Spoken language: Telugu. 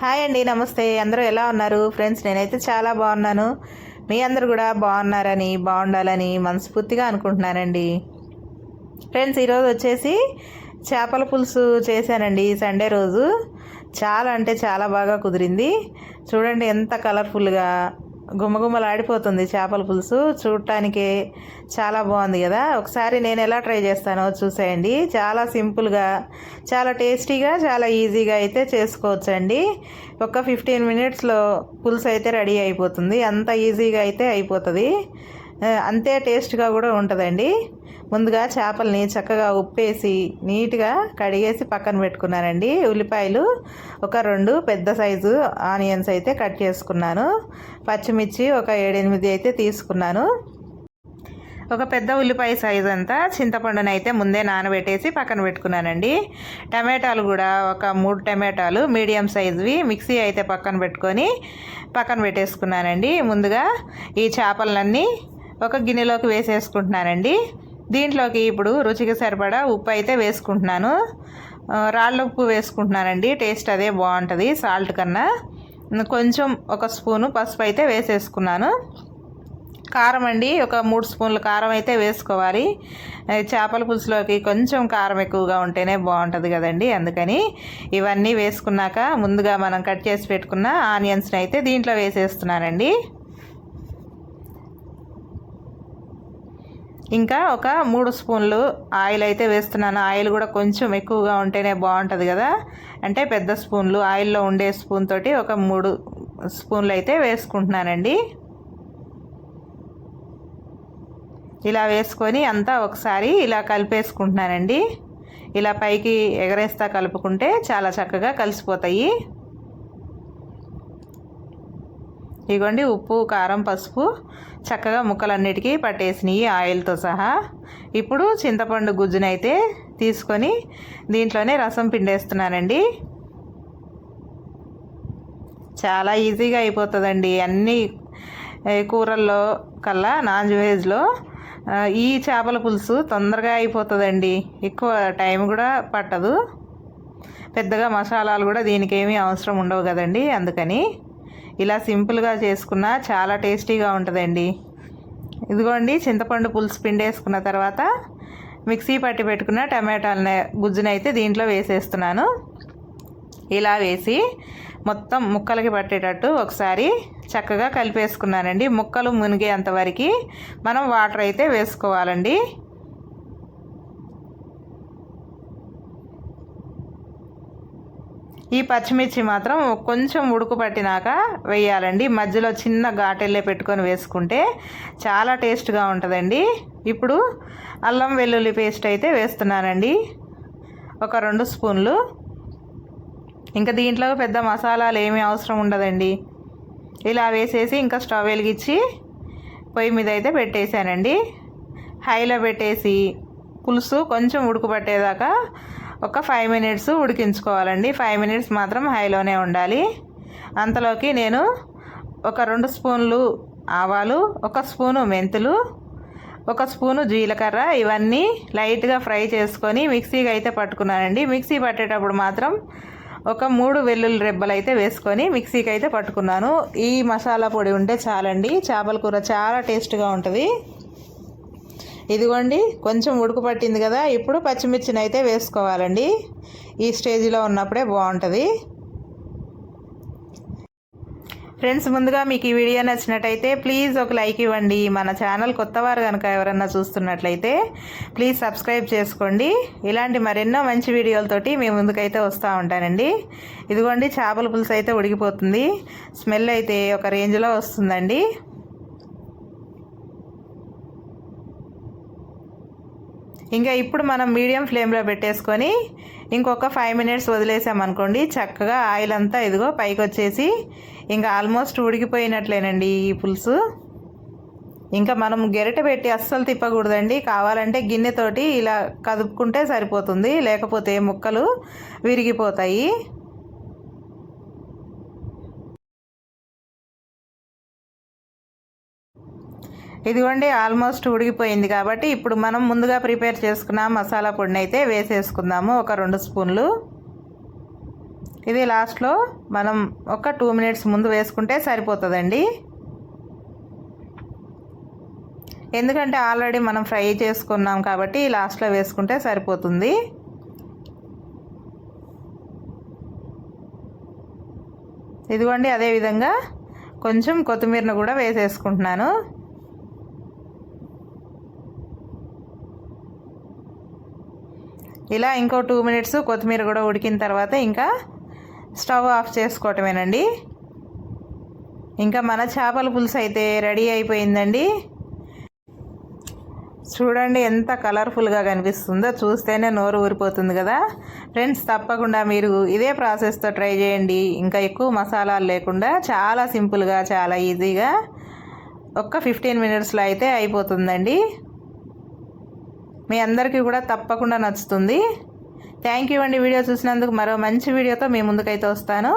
హాయ్ అండి నమస్తే. అందరూ ఎలా ఉన్నారు? ఫ్రెండ్స్ నేనైతే చాలా బాగున్నాను. మీ అందరు కూడా బాగున్నారని బాగుండాలని మనస్ఫూర్తిగా అనుకుంటున్నానండి. ఫ్రెండ్స్ ఈరోజు వచ్చేసి చేపల పులుసు చేశానండి. సండే రోజు. చాలా అంటే చాలా బాగా కుదిరింది. చూడండి ఎంత కలర్ఫుల్గా గుమ్మగుమ్మలాడిపోతుంది చేపల పులుసు. చూడటానికి చాలా బాగుంది కదా. ఒకసారి నేను ఎలా ట్రై చేస్తానో చూసేయండి. చాలా సింపుల్గా చాలా టేస్టీగా చాలా ఈజీగా అయితే చేసుకోవచ్చండి. ఒక ఫిఫ్టీన్ మినిట్స్లో పులుసు అయితే రెడీ అయిపోతుంది. అంత ఈజీగా అయితే అయిపోతుంది. అంతే టేస్ట్గా కూడా ఉంటుందండి. ముందుగా చేపల్ని చక్కగా ఉప్పేసి నీట్గా కడిగేసి పక్కన పెట్టుకున్నానండి. ఉల్లిపాయలు ఒక రెండు పెద్ద సైజు ఆనియన్స్ అయితే కట్ చేసుకున్నాను. పచ్చిమిర్చి ఒక ఏడెనిమిది అయితే తీసుకున్నాను. ఒక పెద్ద ఉల్లిపాయ సైజ్ అంతా చింతపండును అయితే ముందే నానబెట్టేసి పక్కన పెట్టుకున్నానండి. టమాటాలు కూడా ఒక మూడు టమాటాలు మీడియం సైజువి మిక్సీ అయితే పక్కన పెట్టుకొని పక్కన పెట్టేసుకున్నానండి. ముందుగా ఈ చేపలన్నీ ఒక గిన్నెలోకి వేసేసుకుంటున్నానండి. దీంట్లోకి ఇప్పుడు రుచికి సరిపడా ఉప్పు అయితే వేసుకుంటున్నాను. రాళ్ళ ఉప్పు వేసుకుంటున్నానండి. టేస్ట్ అదే బాగుంటుంది సాల్ట్ కన్నా. కొంచెం ఒక స్పూను పసుపు అయితే వేసేసుకున్నాను. కారం అండి ఒక మూడు స్పూన్ల కారం అయితే వేసుకోవాలి. చేపల పులుసులోకి కొంచెం కారం ఎక్కువగా ఉంటేనే బాగుంటుంది కదండి అందుకని ఇవన్నీ వేసుకున్నాక ముందుగా మనం కట్ చేసి పెట్టుకున్న ఆనియన్స్ని అయితే దీంట్లో వేసేస్తున్నానండి. ఇంకా ఒక మూడు స్పూన్లు ఆయిల్ అయితే వేస్తున్నాను. ఆయిల్ కూడా కొంచెం ఎక్కువగా ఉంటేనే బాగుంటుంది కదా. అంటే పెద్ద స్పూన్లు ఆయిల్లో ఉండే స్పూన్ తోటి ఒక మూడు స్పూన్లు అయితే వేసుకుంటున్నానండి. ఇలా వేసుకొని అంతా ఒకసారి ఇలా కలిపేసుకుంటున్నానండి. ఇలా పైకి ఎగరేస్తా కలుపుకుంటే చాలా చక్కగా కలిసిపోతాయి. ఇదిగోండి ఉప్పు కారం పసుపు చక్కగా ముక్కలన్నిటికీ పట్టేసినాయి ఆయిల్తో సహా. ఇప్పుడు చింతపండు గుజ్జునైతే తీసుకొని దీంట్లోనే రసం పిండేస్తున్నానండి. చాలా ఈజీగా అయిపోతుందండి. అన్ని కూరల్లో కల్లా నాన్ వెజ్లో ఈ చేపల పులుసు తొందరగా అయిపోతుందండి. ఎక్కువ టైం కూడా పట్టదు. పెద్దగా మసాలాలు కూడా దీనికి ఏమీ అవసరం ఉండవు కదండి అందుకని. ఇలా సింపుల్గా చేసుకున్న చాలా టేస్టీగా ఉంటుందండి. ఇదిగోండి చింతపండు పులుసు పిండేసుకున్న తర్వాత మిక్సీ పట్టి పెట్టుకున్న టమాటాలని గుజ్జునైతే దీంట్లో వేసేస్తున్నాను. ఇలా వేసి మొత్తం ముక్కలకి పట్టేటట్టు ఒకసారి చక్కగా కలిపేసుకున్నానండి. ముక్కలు మునిగేంత వరకు మనం వాటర్ అయితే వేసుకోవాలండి. ఈ పచ్చిమిర్చి మాత్రం కొంచెం ఉడుకు పట్టినాక వేయాలండి. మధ్యలో చిన్న ఘాటెల్లే పెట్టుకొని వేసుకుంటే చాలా టేస్ట్గా ఉంటుందండి. ఇప్పుడు అల్లం వెల్లుల్లి పేస్ట్ అయితే వేస్తున్నానండి. ఒక రెండు స్పూన్లు. ఇంకా దీంట్లో పెద్ద మసాలాలు ఏమీ అవసరం ఉండదండి. ఇలా వేసేసి ఇంకా స్టవ్ వెలిగించి పొయ్యి మీద అయితే పెట్టేశానండి. హైలో పెట్టేసి పులుసు కొంచెం ఉడుకుపట్టేదాకా ఒక ఫైవ్ మినిట్స్ ఉడికించుకోవాలండి. ఫైవ్ మినిట్స్ మాత్రం హైలోనే ఉండాలి. అంతలోకి నేను ఒక రెండు స్పూన్లు ఆవాలు ఒక స్పూను మెంతులు ఒక స్పూను జీలకర్ర ఇవన్నీ లైట్గా ఫ్రై చేసుకొని మిక్సీకి అయితే పట్టుకున్నానండి. మిక్సీ పట్టేటప్పుడు మాత్రం ఒక మూడు వెల్లుల్లి రెబ్బలు అయితే వేసుకొని మిక్సీకి అయితే పట్టుకున్నాను. ఈ మసాలా పొడి ఉంటే చాలండి. చేపల కూర చాలా టేస్ట్గా ఉంటుంది. ఇదిగోండి కొంచెం ఉడుకు పట్టింది కదా ఇప్పుడు పచ్చిమిర్చిని అయితే వేసుకోవాలండి. ఈ స్టేజ్లో ఉన్నప్పుడే బాగుంటుంది. ఫ్రెండ్స్ ముందుగా మీకు ఈ వీడియో నచ్చినట్టయితే ప్లీజ్ ఒక లైక్ ఇవ్వండి. మన ఛానల్ కొత్తవారు కనుక ఎవరన్నా చూస్తున్నట్లయితే ప్లీజ్ సబ్స్క్రైబ్ చేసుకోండి. ఇలాంటి మరెన్నో మంచి వీడియోలతోటి మీ ముందుకైతే వస్తూ ఉంటానండి. ఇదిగోండి చేపల పులుసు అయితే ఉడికిపోతుంది. స్మెల్ అయితే ఒక రేంజ్లో వస్తుందండి. ఇంకా ఇప్పుడు మనం మీడియం ఫ్లేమ్లో పెట్టేసుకొని ఇంకొక ఫైవ్ మినిట్స్ వదిలేసామనుకోండి చక్కగా ఆయిల్ అంతా ఇదిగో పైకి వచ్చేసి ఇంకా ఆల్మోస్ట్ ఉడికిపోయినట్లేనండి ఈ పులుసు. ఇంకా మనం గెరట పెట్టి అస్సలు తిప్పకూడదండి. కావాలంటే గిన్నెతోటి ఇలా కదుపుకుంటే సరిపోతుంది లేకపోతే ముక్కలు విరిగిపోతాయి. ఇదిగోండి ఆల్మోస్ట్ ఉడికిపోయింది కాబట్టి ఇప్పుడు మనం ముందుగా ప్రిపేర్ చేసుకున్న మసాలా పొడిని అయితే వేసేసుకుందాము. ఒక రెండు స్పూన్లు. ఇది లాస్ట్లో మనం ఒక టూ మినిట్స్ ముందు వేసుకుంటే సరిపోతుందండి. ఎందుకంటే ఆల్రెడీ మనం ఫ్రై చేసుకున్నాం కాబట్టి లాస్ట్లో వేసుకుంటే సరిపోతుంది. ఇదిగోండి అదేవిధంగా కొంచెం కొత్తిమీరను కూడా వేసేసుకుంటున్నాను. ఇలా ఇంకో టూ మినిట్స్ కొత్తిమీర కూడా ఉడికిన తర్వాత ఇంకా స్టవ్ ఆఫ్ చేసుకోవటమేనండి. ఇంకా మన చేపల పులుసు అయితే రెడీ అయిపోయిందండి. చూడండి ఎంత కలర్ఫుల్గా కనిపిస్తుందో చూస్తేనే నోరు ఊరిపోతుంది కదా. ఫ్రెండ్స్ తప్పకుండా మీరు ఇదే ప్రాసెస్తో ట్రై చేయండి. ఇంకా ఎక్కువ మసాలాలు లేకుండా చాలా సింపుల్గా చాలా ఈజీగా ఒక్క ఫిఫ్టీన్ మినిట్స్లో అయితే అయిపోతుందండి. మీ అందరికీ కూడా తప్పకుండా నచ్చుతుంది. థ్యాంక్ యూ అండి. వీడియో చూసినందుకు మరో మంచి వీడియోతో మీ ముందుకైతే వస్తాను.